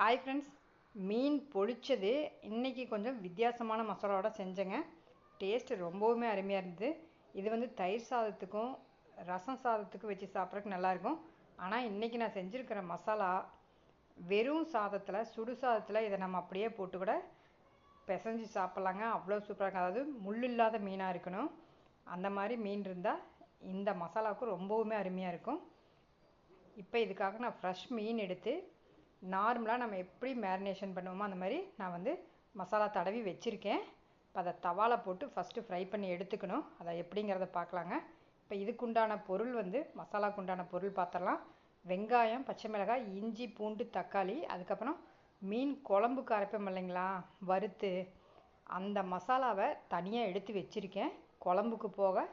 Hi friends மீன் பொழிச்சது இன்றைக்கி கொஞ்சம் வித்தியாசமான மசாலாவோட செஞ்சேங்க. டேஸ்ட் ரொம்பவுமே அருமையாக இருந்தது. இது வந்து தயிர் சாதத்துக்கும் ரசம் சாதத்துக்கும் வச்சு சாப்பிட்றதுக்கு நல்லாயிருக்கும் ஆனால் இன்றைக்கி நான் செஞ்சுருக்கிற மசாலா வெறும் சாதத்தில் சுடு சாதத்தில் இதை நம்ம அப்படியே போட்டு கூட பிசைஞ்சு சாப்பிட்லாங்க. அவ்வளோ சூப்பராக இருக்கும். அதாவது முள் இல்லாத மீனாக இருக்கணும். அந்த மாதிரி மீன் இருந்தால் இந்த மசாலாவுக்கு ரொம்பவுமே அருமையாக இருக்கும். இப்போ இதுக்காக நான் ஃப்ரெஷ் மீன் எடுத்து நார்மலாக நம்ம எப்படி மேரினேஷன் பண்ணுவோமோ அந்த மாதிரி நான் வந்து மசாலா தடவி வச்சுருக்கேன். இப்போ அதை தவால போட்டு ஃபஸ்ட்டு ஃப்ரை பண்ணி எடுத்துக்கணும். அதை எப்படிங்கிறத பார்க்கலாங்க இப்போ இதுக்குண்டான பொருள் வந்து மசாலாக்கு உண்டான பொருள் பார்த்துடலாம் வெங்காயம் பச்சை மிளகாய் இஞ்சி பூண்டு தக்காளி அதுக்கப்புறம் மீன் குழம்புக்கு அரைப்போம் இல்லைங்களா? வறுத்து அந்த மசாலாவை தனியாக எடுத்து வச்சுருக்கேன். குழம்புக்கு போக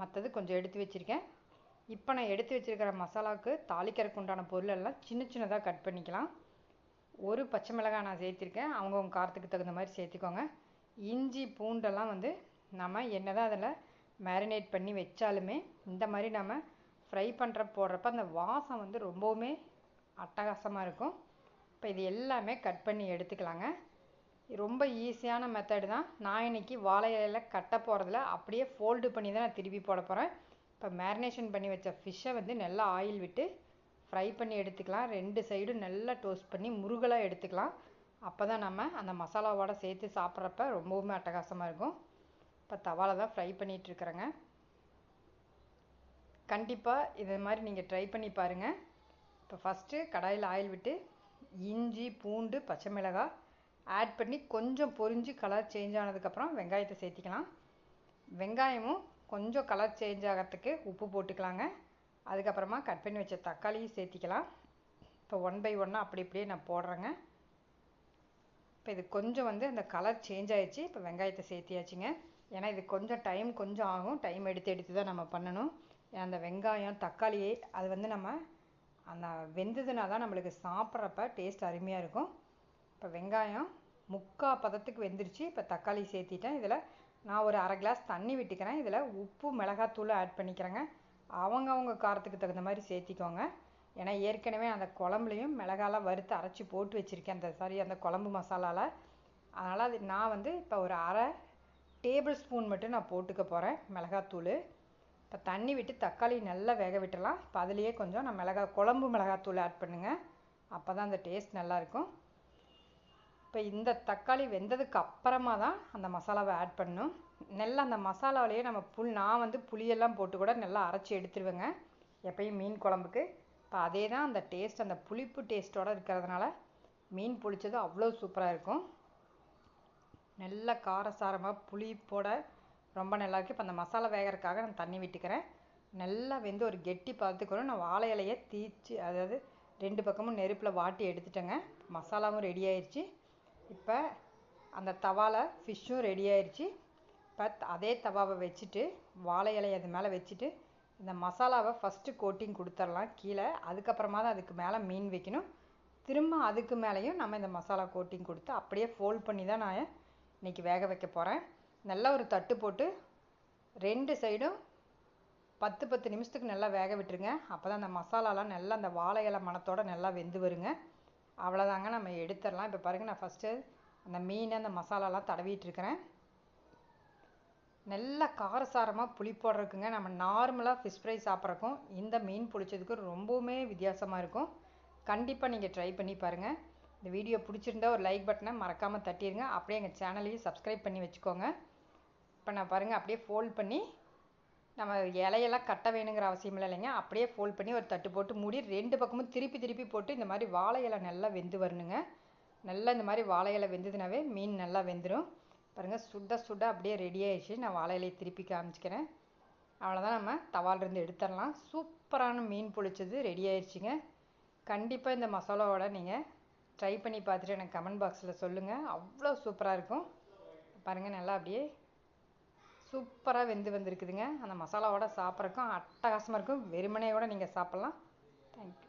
மற்றது கொஞ்சம் எடுத்து வச்சுருக்கேன். இப்போ நான் எடுத்து வச்சுருக்கிற மசாலாவுக்கு தாளிக்கிறதுக்கு உண்டான பொருளெல்லாம் சின்ன சின்னதாக கட் பண்ணிக்கலாம். ஒரு பச்சை மிளகாய் நான் சேர்த்திருக்கேன். அவங்கவுங்க காரத்துக்கு தகுந்த மாதிரி சேர்த்துக்கோங்க. இஞ்சி பூண்டெல்லாம் வந்து நம்ம என்ன தான் அதில் மேரினேட் பண்ணி வச்சாலுமே இந்த மாதிரி நம்ம ஃப்ரை பண்ணுற போடுறப்ப அந்த வாசம் வந்து ரொம்பவுமே அட்டகாசமாக இருக்கும். இப்போ இது எல்லாமே கட் பண்ணி எடுத்துக்கலாங்க. ரொம்ப ஈஸியான மெத்தடு தான். நான் இன்னைக்கு வாழை இலையில் கட்ட போகிறதுல அப்படியே ஃபோல்டு பண்ணி தான் நான் திருப்பி போட போகிறேன் இப்போ மேரினேஷன் பண்ணி வச்ச ஃபிஷ்ஷை வந்து நல்லா ஆயில் விட்டு ஃப்ரை பண்ணி எடுத்துக்கலாம். ரெண்டு சைடும் நல்லா டோஸ்ட் பண்ணி முருகலாக எடுத்துக்கலாம். அப்போ தான் நம்ம அந்த மசாலாவோட சேர்த்து சாப்பிட்றப்ப ரொம்பவுமே அட்டகாசமாக இருக்கும். இப்போ தவால தான் ஃப்ரை பண்ணிகிட்ருக்குறேங்க கண்டிப்பாக இது மாதிரி நீங்கள் ட்ரை பண்ணி பாருங்கள் இப்போ ஃபஸ்ட்டு கடாயில் ஆயில் விட்டு இஞ்சி பூண்டு பச்சை மிளகாய் ஆட் பண்ணி கொஞ்சம் பொரிஞ்சு கலர் சேஞ்ச் ஆனதுக்கப்புறம் வெங்காயத்தை சேர்த்திக்கலாம். வெங்காயமும் கொஞ்சம் கலர் சேஞ்ச் ஆகிறதுக்கு உப்பு போட்டுக்கலாங்க. அதுக்கப்புறமா கட் பண்ணி வச்ச தக்காளியும் சேர்த்திக்கலாம். இப்போ ஒன் பை ஒன்னாக அப்படி இப்படியே நான் போடுறேங்க. இப்போ இது கொஞ்சம் வந்து அந்த கலர் சேஞ்ச் ஆயிடுச்சு. இப்போ வெங்காயத்தை சேர்த்தியாச்சுங்க. ஏன்னா இது கொஞ்சம் டைம் கொஞ்சம் ஆகும். டைம் எடுத்து எடுத்து தான் நம்ம பண்ணணும். அந்த வெங்காயம் தக்காளியை அது வந்து நம்ம அந்த வெந்ததுனா தான் நம்மளுக்கு சாப்பிட்றப்ப டேஸ்ட் அருமையாக இருக்கும். இப்போ வெங்காயம் முக்கா பதத்துக்கு வெந்துருச்சு. இப்போ தக்காளி சேர்த்திட்டேன். இதில் நான் ஒரு அரை கிளாஸ் தண்ணி விட்டுக்கிறேன். இதில் உப்பு மிளகாத்தூள் ஆட் பண்ணிக்கிறேங்க. அவங்கவுங்க காரத்துக்கு தகுந்த மாதிரி சேர்த்திக்கோங்க. ஏன்னா ஏற்கனவே அந்த குழம்புலையும் மிளகாலாம் வறுத்து அரைச்சி போட்டு வச்சுருக்கேன். அந்த சாரி அந்த குழம்பு மசாலாவில் அதனால் அது நான் வந்து இப்போ ஒரு அரை டேபிள் ஸ்பூன் மட்டும் நான் போட்டுக்க போகிறேன் மிளகாத்தூள் இப்போ தண்ணி விட்டு தக்காளி நல்லா வேக விட்டுடலாம் இப்போ அதுலேயே கொஞ்சம் நான் மிளகா குழம்பு மிளகாத்தூள் ஆட் பண்ணுங்கள் அப்போ தான் அந்த டேஸ்ட் நல்லாயிருக்கும் இப்போ இந்த தக்காளி வெந்ததுக்கு அப்புறமா தான் அந்த மசாலாவை ஆட் பண்ணும் நல்லா அந்த மசாலாவிலேயே நம்ம புல் நான் வந்து புளியெல்லாம் போட்டு கூட நல்லா அரைச்சி எடுத்துருவேங்க. எப்பயும் மீன் குழம்புக்கு. இப்போ அதே தான் அந்த டேஸ்ட் அந்த புளிப்பு டேஸ்ட்டோடு இருக்கிறதுனால மீன் புளிச்சது அவ்வளோ சூப்பராக இருக்கும். நல்ல காரசாரமாக புளிப்போட ரொம்ப நல்லாயிருக்கு இப்போ அந்த மசாலா வேகிறதுக்காக நான் தண்ணி விட்டுக்கிறேன். நல்லா வெந்து ஒரு கெட்டி பார்த்துக்கணும் நான் வாழை இலையை தீச்சு அதாவது ரெண்டு பக்கமும் நெருப்பில் வாட்டி எடுத்துட்டேங்க. மசாலாவும் ரெடி ஆயிடுச்சு இப்போ அந்த தவாவில் ஃபிஷ்ஷும் ரெடி ஆயிடுச்சு இப்போ அதே தவாவை வச்சுட்டு வாழை இலையை அது மேலே வச்சுட்டு இந்த மசாலாவை ஃபஸ்ட்டு கோட்டிங் கொடுத்துர்லாம் கீழே. அதுக்கப்புறமா தான் அதுக்கு மேலே மீன் வைக்கணும். திரும்ப அதுக்கு மேலேயும் நம்ம இந்த மசாலா கோட்டிங் கொடுத்து அப்படியே ஃபோல்ட் பண்ணி தான் நான் இன்றைக்கி வேக வைக்க போகிறேன் நல்லா ஒரு தட்டு போட்டு ரெண்டு சைடும் பத்து பத்து நிமிஷத்துக்கு நல்லா வேக விட்டுருங்க. அப்போ தான் அந்த மசாலாலாம் நல்லா அந்த வாழை இலை மணத்தோடு நல்லா வெந்து வருங்க. அவ்வளோதாங்க நம்ம எடுத்துடலாம். இப்போ பாருங்கள் நான் ஃபஸ்ட்டு அந்த மீன் அந்த மசாலாலாம் தடவிட்டுருக்கிறேன். நல்லா காரசாரமாக புளி போடுறதுக்குங்க. நம்ம நார்மலாக ஃபிஷ் ஃப்ரை சாப்பிட்றக்கும் இந்த மீன் பிடிச்சதுக்கு ரொம்பவுமே வித்தியாசமாக இருக்கும். கண்டிப்பாக நீங்கள் ட்ரை பண்ணி பாருங்கள் இந்த வீடியோ பிடிச்சிருந்தா ஒரு லைக் பட்டனை மறக்காமல் தட்டிடுங்க அப்படியே எங்கள் சேனலையும் சப்ஸ்கிரைப் பண்ணி வச்சுக்கோங்க. இப்போ நான் பாருங்கள் அப்படியே ஃபோல்ட் பண்ணி நம்ம இலையெல்லாம் கட்ட வேணுங்கிற அவசியம் இல்லைங்க. அப்படியே ஃபோல்ட் பண்ணி ஒரு தட்டு போட்டு மூடி ரெண்டு பக்கமும் திருப்பி திருப்பி போட்டு இந்த மாதிரி வாழை இலை நல்லா வெந்து வரணுங்க. நல்லா இந்த மாதிரி வாழை இலை வெந்ததுனாவே மீன் நல்லா வெந்துடும் பாருங்கள் சுட சுட அப்படியே ரெடி ஆயிடுச்சு. நான் வாழை இலையை திருப்பி காமிச்சிக்கிறேன். அவ்வளோதான் நம்ம தவாலிருந்து எடுத்துடலாம். சூப்பரான மீன் பொழிச்சது ரெடி ஆயிடுச்சுங்க. கண்டிப்பாக இந்த மசாலாவோட நீங்கள் ட்ரை பண்ணி பார்த்துட்டு எனக்கு கமெண்ட் பாக்ஸில் சொல்லுங்கள் அவ்வளோ சூப்பராக இருக்கும். பாருங்கள் நல்லா அப்படியே சூப்பராக வெந்து வந்திருக்குதுங்க. அந்த மசாலாவோட சாப்பிட்றக்கும் அட்டகாசமாக இருக்கும். வெறுமனையோட நீங்கள் சாப்பிட்லாம். தேங்க்யூ